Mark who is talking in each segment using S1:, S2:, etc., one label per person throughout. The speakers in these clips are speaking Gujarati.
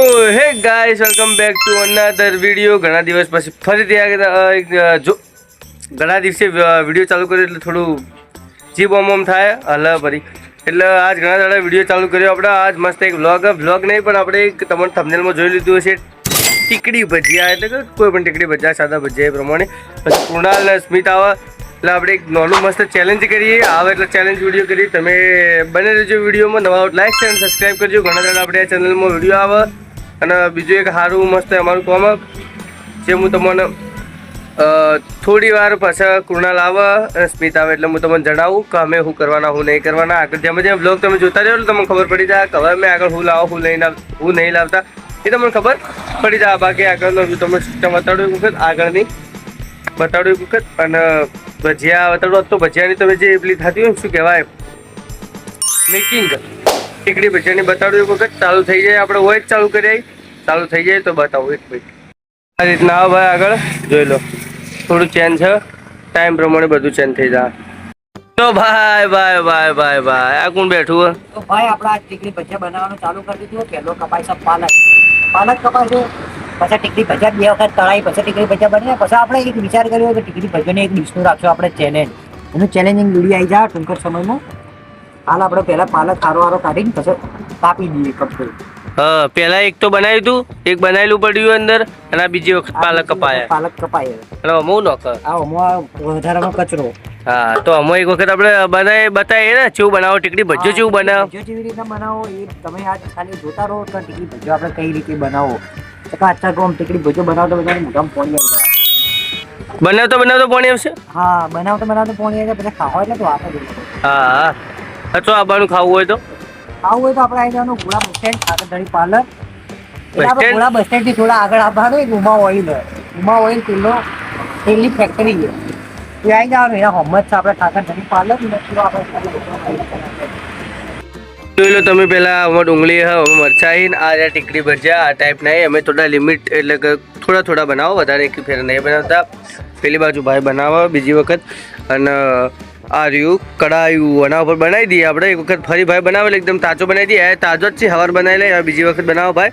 S1: Hey guys welcome back to another video ઘણા દિવસ પછી ફરીથી એક, જો ઘણા દિવસે વીડિયો ચાલુ કર્યો એટલે થોડું જીભ ઓમ થાય હલા ભરી એટલે આજ ઘણા દાડા વીડિયો ચાલુ કર્યો. આપણે આજ મસ્ત એક વ્લોગ વ્લોગ નહીં પણ આપણે એક તમારે થંબનેલમાં જોઈ લીધું હશે. ટીકડી ભજીયા એટલે કે કોઈ પણ ટીકડી ભજીયા સાદા ભજીયા એ પ્રમાણે. પછી કૃણાલ અને સ્મિત આવે. એટલે આપણે એક નાનું મસ્ત ચેલેન્જ કરીએ. આવે એટલે ચેલેન્જ વીડિયો કરીએ. તમે બને રહેજો વિડીયોમાં નવા લાઈક અને સબસ્ક્રાઈબ કરજો. ઘણા દાડા આપણે આ ચેનલમાં વીડિયો આવે. અને બીજું એક સારું મસ્ત અમારું કોમ જે હું તમને થોડી વાર પાછા કૃણાલ આવે સ્મિત આવે એટલે હું તમને જણાવું કે અમે શું કરવાના, હું નહીં કરવાના. આગળ જેમ જેમ બ્લોગ તમે જોતા રહ્યો તમને ખબર પડી જાય કે હવે અમે આગળ હું લાવો, હું નહીં હું નહીં લાવતા. એ તમને ખબર પડી જાય. બાકી આગળનો હું તમને સિસ્ટમ બતાડું વખત, આગળની બતાડું એક વખત. અને ભજીયા બતાડું. તો ભજીયાની તમે જે પેલી થતી હોય શું કહેવાય? મેકિંગ ટીકડી ભજીયાની બતાડું એક વખત, ચાલુ થઈ જાય, આપણે હોય જ ચાલુ કરી ચાલુ થઈ જાય તો બતાવું એક મિનિટ. આ રીતના આવો ભાઈ આગળ, જોઈ લો. થોડું ચેન્જ છે. ટાઈમ પ્રમાણે બધું ચેન્જ થઈ જાય. તો ભાઈ ભાઈ ભાઈ ભાઈ ભાઈ, આ કોણ બેઠું?
S2: તો ભાઈ, આપણે આ ટીકડી ભજીયા બનાવવાનું ચાલુ કરી દીધું. પહેલો કપાય છે પાલક. પાલક કપાય છે, પછી ટીકડી ભજીયા બે વખત તળાઈ, પછી ટીકડી ભજીયા બની, પછી આપણે એક વિચાર કર્યો કે ટીકડી ભજીયાની એક ડિશનું રાખશું આપણે ચેલેન્જ એનું ચેલેન્જિંગ વીડિયો આવી જાય ટૂંક સમયમાં. હાલ આપણે પહેલા પાલક સારો સારો કાઢીને પછી કાપી દઈએ કપડું
S1: હા પેલા એક તો બનાવ્યું હતું એક બનાવેલું પડ્યું અંદર અને બીજી વખત પાલક કપાયા.
S2: પાલક કપાય
S1: અને અમુક નોખ
S2: આ વધારાનો કચરો.
S1: હા તો અમો એક વખત આપણે બનાવી બતાવીએ ને જેવું બનાવો ટીકડી ભજીયો જેવું બનાવો.
S2: ભજીયો જેવી રીતના બનાવો એ તમે આજ ખાલી જોતા રહો તો ટીકડી ભજીયો આપણે કઈ રીતે બનાવો. તો કે અચ્છા કહો આમ ટીકડી ભજીયો બનાવો તો બધાને મોઢામાં પાણી આવી જાય.
S1: બનાવતો બનાવતો પાણી આવશે?
S2: હા બનાવતો બનાવતો પાણી આવી પછી ખાવા એટલે તો વાત
S1: હા. અથવા આબાનું ખાવું હોય તો?
S2: ખાવું હોય તો આપણે આવી જવાનું ઘોડા બસ સ્ટેન્ડ ધડી પાર્લર ઘોડા બસ સ્ટેન્ડથી થોડા આગળ આવવાનું એક ઉમા ઓઇલ ઉમા ઓઇલ તેલનો તેલની ફેક્ટરી છે. એ આવી જવાનું એના હોમત છે આપણે ઠાકર ધડી પાર્લર ને.
S1: જોઈ લો તમે પેલા અમે ડુંગળી હવે અમે મરચાઈ આ રહ્યા ટીકડી ભજીયા આ ટાઈપ નહીં અમે થોડા લિમિટ એટલે કે થોડા થોડા બનાવો વધારે એક ફેર નહીં બનાવતા. પેલી બાજુ ભાઈ બનાવો બીજી વખત. અને આ રહ્યું કડાયું આના ઉપર બનાવી દઈએ આપણે. એક વખત ફરી ભાઈ બનાવે એકદમ તાજો બનાવી દઈએ. તાજો જ છે. હવાર બનાવી લે બીજી વખત બનાવો ભાઈ.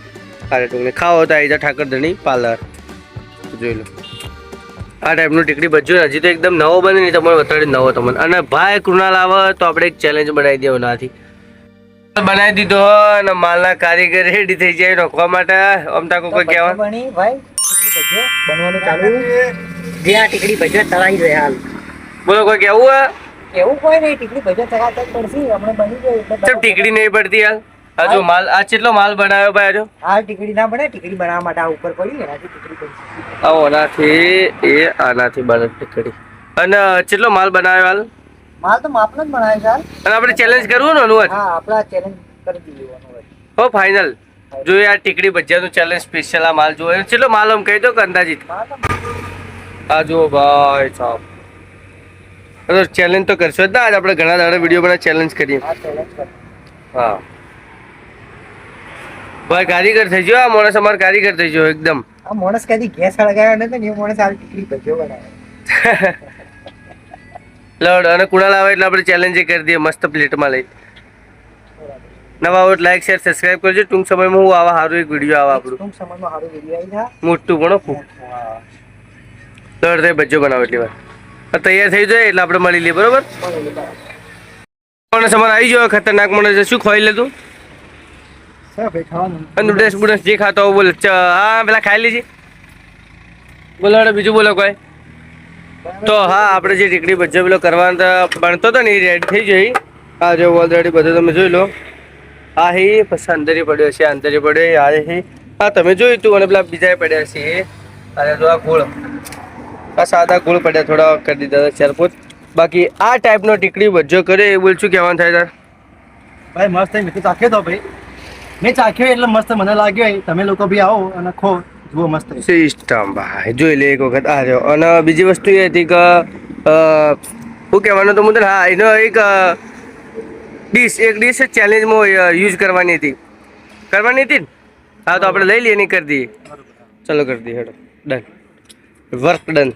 S1: અરે તમને ખાવો તો આવી જા ઠાકરધણી પાર્લર. જોઈ લો. આ ટાઈપનું ટીકડી બચ્યું હજી તો એકદમ નવો બને નહીં તમારે વધારે નવો તમને અને ભાઈ કૃણાલ આવે તો આપણે એક ચેલેન્જ બનાવી દઈએ એનાથી બનાવી દીધો અને માલના કારીગર રેડી થઈ જાય રોકવા માટે. આમ તાકો કોઈ કહેવા
S2: બનવાનું ચાલુ. જે આ ટીકડી ભજીયો તળાઈ રહ્યા હાલ.
S1: બોલો કોઈ કેવું હે
S2: એવું કોઈ નહીં ટીકડી બજેટ તળાતા તક પડશે હમણાં બની ગયો એટલે
S1: ચમ ટીકડી નહીં પડતી હાલ? હજુ માલ આ કેટલો માલ બનાવ્યો ભાઈ હજુ?
S2: હાલ ટીકડી ના બને ટીકડી બનાવવા માટે આ ઉપર પડ્યું એનાથી ટીકડી બનશે.
S1: આ ઓનાથી એ આનાથી બને ટીકડી. અને કેટલો માલ બનાવ્યો હાલ?
S2: માલ તો માપનો જ બનાવ્યો છે હાલ.
S1: અને આપણે ચેલેન્જ કરવું ને અનુવાદ
S2: હા આપણે ચેલેન્જ કરી દીધું અનુવાદ
S1: હો ફાઇનલ જોઈએ આ ટીકડી ભજીયાનું ચેલેન્જ સ્પેશિયલ આ માલ જોયો. કેટલો માલ આમ કહી દો કે અંદાજિત. આ જુઓ ભાઈ સાહેબ ચેલેન્જ તો કરશો જ ના આજ આપણે ઘણા દાડા વીડિયો બનાવ ચેલેન્જ કરીએ.
S2: કરી.
S1: હા. ભાઈ કારીગર થઈ ગયો આ માણસ અમારો કારીગર થઈ ગયો એકદમ.
S2: આ માણસ કદી ગેસ સળગાવ્યો નતો ને એ માણસ આ ટીકડી ભજીયો બનાવે.
S1: લડ અને કુણાલ આવે એટલે આપણે ચેલેન્જ કરી દઈએ મસ્ત પ્લેટમાં લઈ. નવા આવો લાઈક શેર સબસ્ક્રાઇબ કરજો. ટૂંક સમયમાં હું આવા સારું એક વીડિયો આવે આપણું.
S2: ટૂંક સમયમાં સારું વીડિયો આવી જા
S1: મોટું પણ ખૂબ. લડ થઈ બજ્જો બનાવો એટલી વાર. તૈયાર થઈ જાય એટલે આપણે મળી લઈએ બરોબર? માણસ અમારે આવી ગયો ખતરનાક માણસ. શું ખોઈ લેતું નૂડલ્સ બુડલ્સ જે ખાતો હોય બોલે. હા પેલા ખાઈ લીધી બોલો બીજું બોલો કોઈ. તો હા આપણે જે ટીકડી ભજ્જો પેલો કરવાનો ભણતો હતો ને એ રેડી થઈ જઈ આ જો ઓલરેડી બધું તમે જોઈ લો. આ હે પછી અંદર પડ્યો છે અંદર પડ્યો આ હે. હા તમે જોયું તું અને પેલા બીજા પડ્યા છે. અને જો આ ગોળ. આ સાદા ગુળ પડ્યા થોડા કરી દીધા હતા ચારપોત બાકી આ ટાઈપનો ટીકડી ભજ્જો કરે એ બોલ શું કહેવાનું થાય તાર?
S3: ભાઈ મસ્ત મેં તો ચાખ્યો તો ભાઈ. મેં ચાખ્યો એટલે મસ્ત મને લાગ્યો તમે લોકો બી આવો અને ખો જુઓ મસ્ત.
S1: સિસ્ટમ ભાઈ જોઈ લે એક વખત આ રહ્યો અને બીજી વસ્તુ એ હતી કે શું કહેવાનું તો મુદ્દે હા એનો એક ડીશ એક ડીશ ચેલેન્જમાં યુઝ કરવાની હતી. કરવાની હતી ને? હા તો આપણે લઈ લઈએ નહીં કરી દઈએ. ચલો કરી દઈએ હેડો. ડન વર્ક ડન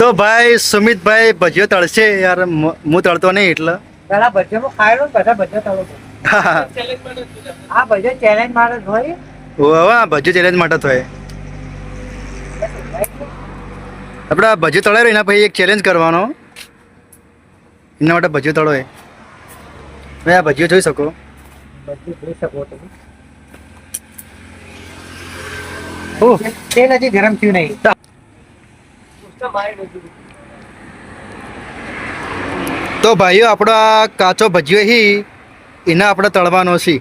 S3: તો ભાઈ સુમિતભાઈ ભજીયો તળશે યાર. હું તળતો નહીં એટલે.
S2: પેલા ભજીયામાં ખાયેલો બધા ભજીયા તળો આ બધો ચેલેન્જ માટે હોય.
S3: હવે આ ચેલેન્જ માટે થાય આપણે આ તળે એના પછી એક ચેલેન્જ કરવાનો. એના માટે ભજીયો તળો એ. તમે આ ભજીઓ જોઈ શકો.
S2: જોઈ શકો તમે. તેલ હજી ગરમ થયું નહીં.
S3: તો ભાઈઓ આપણો આ કાચો ભજીયો હી એના આપણે તળવાનો છે.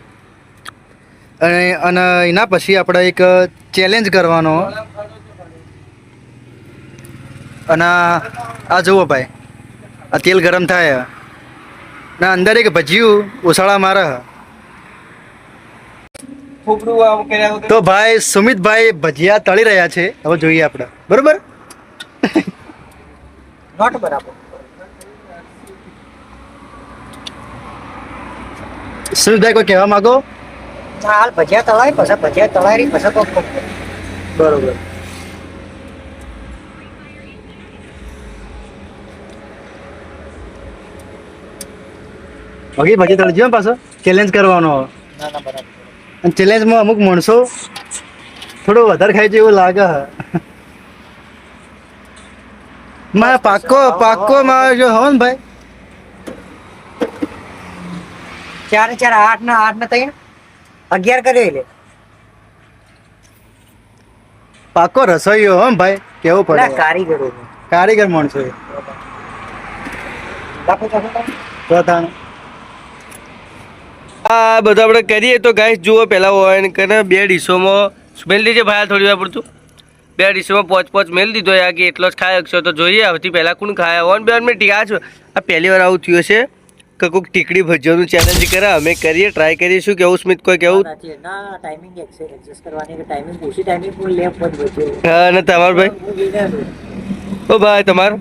S3: અને અને એના પછી આપણે એક ચેલેન્જ કરવાનો. અને આ- જુઓ ભાઈ આ તેલ ગરમ થાય. ને અંદર એક ભજીયું ઉછાળા મારે. તો ભાઈ સુમિતભાઈ ભજીયા તળી રહ્યા છે. હવે જોઈએ આપણે. બરોબર?
S2: નોટ બરાબર.
S3: સુમિતભાઈ કોઈ કહેવા માંગો?
S2: હાલ ભજીયા તળાય પછી ભજીયા તળાય પછી કોક
S3: બરોબર. ઓકે ભજી તળજો પાછો. ચેલેન્જ કરવાનો અને ચેલેન્જમાં અમુક માણસો થોડું વધારે ખાઈ જાય એવું લાગે. માં પાક્કો પાક્કો માં જો હો ને ભાઈ.
S2: ચાર ચાર આઠ ના આઠ ને ત્રણ અગિયાર કર્યો એટલે
S3: પાક્કો રસોઈયો હો ભાઈ કેવું પડે?
S2: કારીગર
S3: કારીગર માણસો
S1: આ બધું આપણે કરીએ તો ગાઈસ જુઓ પહેલાં હોય કરીને બે ડીશોમાં. સ્મેલ દીજે ભાઈ થોડી વાર પડતું બે ડીશમાં પોચ પોચ મેલ દીધો યા કે એટલો જ ખાય શકશો તો જોઈએ હવેથી પહેલાં કોણ ખાયા? હોય બે મિનિટ ટીકા છો? આ પહેલી વાર આવું થયું છે કે કોઈક ટીકડી ભજવાનું ચેલેન્જ કરે અમે કરીએ ટ્રાય કરીશું કેવું સ્મિત કોઈ કેવું.
S2: ના
S1: હા અને તમાર ભાઈ. ઓ ભાઈ તમારું?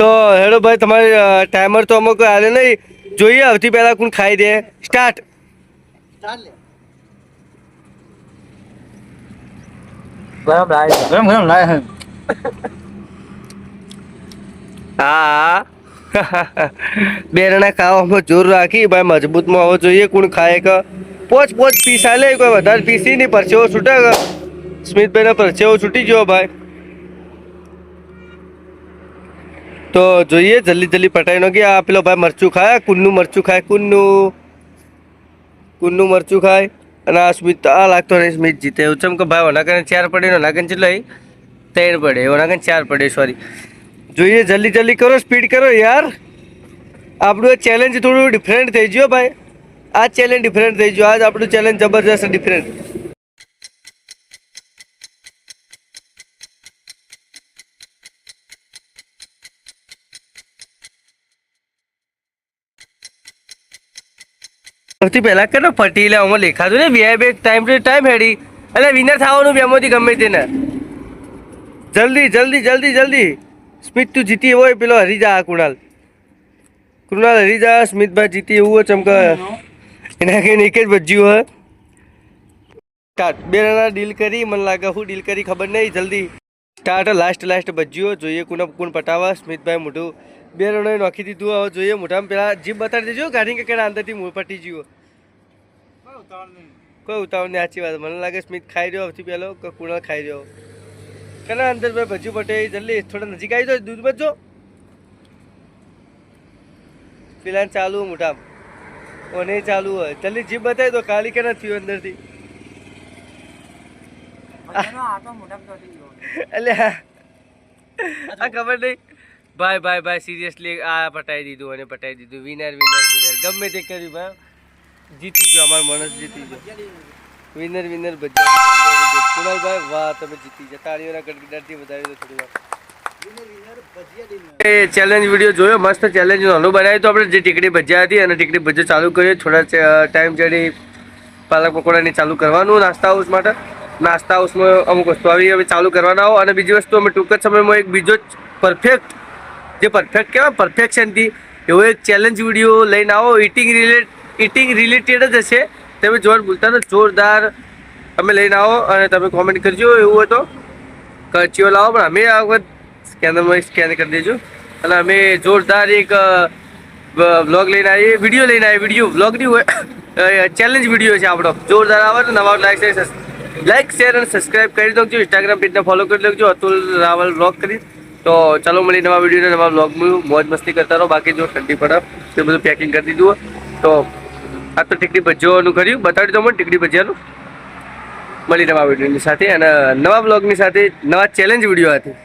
S1: તો હેડો ભાઈ તમારે ટાઈમર તો અમુક હાલે નહીં. જોઈએ હવેથી પહેલાં કોણ ખાઈ દે. સ્ટાર્ટ
S2: બરાબર આ
S3: ગરમ ગરમ લાય હે
S1: બેરણા ખાવામાં જોર રાખી ભાઈ મજબૂતમાં હોવો જોઈએ કોણ ખાય કે પોચ પોચ પીસા લે કોઈ વધારે પીસી નહીં પરસેવો છૂટે કે સ્મિતભાઈનો પરસેવો છૂટી ગયો ભાઈ તો જોઈએ જલ્દી જલ્દી પટાઈ નો કે આ પેલો ભાઈ મરચું ખાય કુન્નું મરચું ખાય કુન્નું કુન્નું મરચું ખાય અને આ સ્મિત આ લાગતો નહીં સ્મિત જીતે. એવું કે ભાઈ ઓનાગન ચાર પડે ઓના કને ચેટલો ત્રણ પડે ઓનાગન ચાર પડે સોરી જોઈએ, જલ્દી જલ્દી કરો સ્પીડ કરો યાર. આપણું ચેલેન્જ થોડું ડિફરન્ટ થઈ ગયો ભાઈ. આ ચેલેન્જ ડિફરન્ટ થઈ ગયો. આજ આપણું ચેલેન્જ જબરજસ્ત ડિફરન્ટ સૌથી પહેલા કે ફટી લે, આમાં લેખાતું ને, બે બે ટાઈમ ટુ ટાઈમ હેડી. એટલે વિનર થવાનું બેમાંથી ગમે તેને. જલ્દી જલ્દી જલ્દી જલ્દી. સ્મિત તું જીતી હોય, પેલો હરી જા, કુણાલ. કુણાલ હરી જા, સ્મિતભાઈ જીતી, એવું ચમક. એના કઈ એક જ બજ્યું હોય. સ્ટાર્ટ બે જણા ડીલ કરી, મને લાગે હું ડીલ કરી ખબર નહીં, જલ્દી. સ્ટાર્ટ લાસ્ટ લાસ્ટ બજ્યું જોઈએ કોને, કોણ પટાવા, સ્મિતભાઈ મોઢું. બે જણાએ નોખી દીધું હવે જોઈએ. મોટામાં પેલા જીભ બતાડી દેજો ગાડી કે કેના અંદરથી મૂળ પટી ગયો કોઈ ઉતાવળ નહીં. સાચી વાત. મને લાગે સ્મિત ખાઈ રહ્યો સૌથી પહેલો કે કુણાલ ખાઈ રહ્યો. કેના અંદર ભાઈ ભજ્યું પટે જલ્દી થોડા નજીક આવી જાઓ દૂધ બચજો પેલા ચાલુ મોઢામ. ઓને ચાલુ હોય. જલ્દી જીભ બતાવી દો કાલી કે ના થયું અંદરથી. એટલે આ ખબર નહીં. ભાઈ ભાઈ ભાઈ સિરિયસલી આ પટાઈ દીધું અને પટાઈ દીધું. વિનર વિનર વિનર ગમે તે કર્યું, ભાઈ. જીતી ગયો, અમારો માણસ જીતી ગયો. વિનર વિનર ભજીયા કુણાલભાઈ વાહ, તમે જીતી ગયા. તાળીઓના ગડગડાટથી વધારી દો થોડી એ ચેલેન્જ વીડિયો જોયો, મસ્ત ચેલેન્જ નાનું બનાવ્યું તો આપણે જે ટીકડી ભજીયા હતી અને ટીકડી ભજીયા ચાલુ કર્યો. થોડા ટાઈમ જડી પાલક પકોડાની ચાલુ કરવાનું, નાસ્તા હાઉસ માટે. નાસ્તા હાઉસમાં અમુક વસ્તુ આવી, હવે ચાલુ કરવાના હો અને બીજી વસ્તુ, અમે ટૂંક જ સમયમાં એક બીજો જ પરફેક્ટ જે પરફેક્ટ કહેવાય પરફેક્શનથી એવો એક ચેલેન્જ વીડિયો લઈને આવો ઇટિંગ રિલેટ ઇટિંગ રિલેટેડ જ હશે. તમે જોવાનું ભૂલતા ને જોરદાર તમે લઈને આવો અને તમે કોમેન્ટ કરજો, એવું હોય તો કરચીઓ લાવો, પણ અમે આ વખત સ્કેનરમાં સ્કેન કરી દેજો. અને અમે જોરદાર એક વ્લોગ લઈને આવીએ વીડિયો લઈને આવીએ વીડિયો વ્લોગ નહીં હોય ચેલેન્જ વીડિયો છે આપણો. જોરદાર આવે તો નવા લાઈક લાઈક શેર અને સબસ્ક્રાઈબ કરી દો ઇન્સ્ટાગ્રામ પેજને ફોલો કરી લેજો અતુલ રાવલ વ્લોગ કરી. તો ચાલો મળી નવા વીડિયો નવા બ્લોગમાં મોજ મસ્તી કરતા રહો. બાકી જો ઠંડી પડે, તે બધું પેકિંગ કરી દીધું તો આ તો ટીકડી ભજીયાનું કર્યું. બતાવી દો મને ટીકડી ભજીયાનું. મળી નવા વિડીયોની સાથે અને નવા બ્લોગની સાથે નવા ચેલેન્જ વીડિયો હતી.